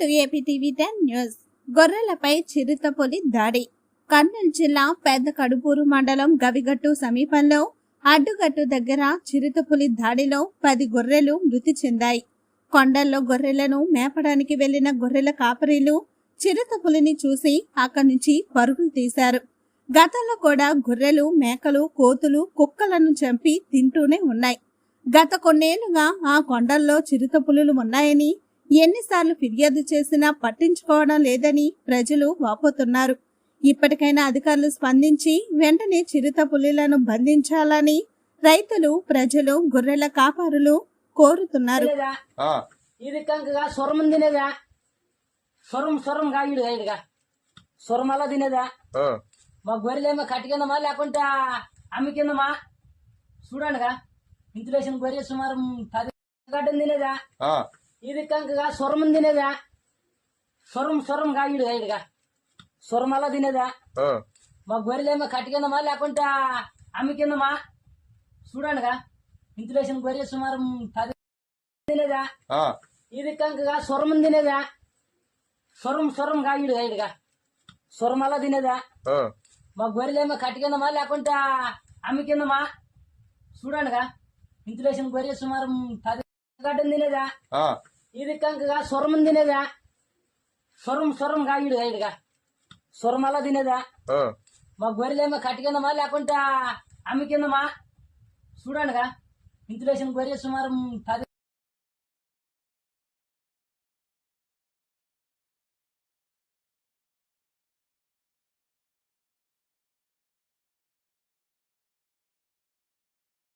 To AP TV ten news. గొర్రెలపై చిరుతపులి దాడి. కర్నూలు జిల్లా పెద్ద కడుపూరు మండలం గవిగట్టు సమీపంలో అడ్డుగట్టు దగ్గర చిరుతపులి దాడిలో పది గొర్రెలు మృతి చెందాయి. కొండల్లో గొర్రెలను మేపడానికి వెళ్ళిన గొర్రెల కాపరీలు చిరుతపులిని చూసి అక్కడి నుంచి పరుగులు తీశారు. గతంలో కూడా గొర్రెలు మేకలు కోతులు కుక్కలను చంపి తింటూనే ఉన్నాయి. గత కొన్నేళ్ళుగా ఆ కొండల్లో చిరుతపులులు ఉన్నాయని ఎన్నిసార్లు ఫిర్యాదు చేసినా పట్టించుకోవడం లేదని ప్రజలు వాపోతున్నారు. ఇప్పటికైనా అధికారులు స్పందించి వెంటనే చిరుత పులులను బంధించాలని రైతులు ప్రజలు గొర్రెల కాపారులు కోరుతున్నారు. ఇది కంకగా తినేదా? సొరం సొరం కాగిడు ఇదిగా సొరం అలా తినేదా? మా గొర్రెలేమో కట్టికిందమా లేకుంటే అమ్మికిందమా చూడండిగా ఇంతులేసిన గొర్రె సుమారు పది గడ్డం తినేదా? ఆ, ఇది కంకగా సొరం తినేదా? సొరం సొరం కాగిడు ఇదిగా సొరం అలా తినేదా? మా గొర్రెలేమో కట్టికిందమా లేకుంటే అమ్మికిందమా చూడండిగా ఇంతులేసిన గొర్రె సుమారు పది తినేదా? ఇది కంకగా సొరం తినేదా? సొరం సొరం కాగిడు ఇదిగా సొరం అలా తినేదా? మా గొర్రెలేమో కట్టికిందమా లేకుంటే అమ్మికిందమా చూడండిగా ఇంతులేసిన గొర్రె సుమారు పది గడ్డం తినేదా? ఇది కంకగా సొరం తినేదా? సొరం సొరం కాగిడు ఇదిగా సొరం అలా తినేదా? మా గొర్రెలేమో కట్టికిందమా లేకుంటే అమ్మికిందమా చూడండిగా ఇంతులేసిన గొర్రె సుమారు పది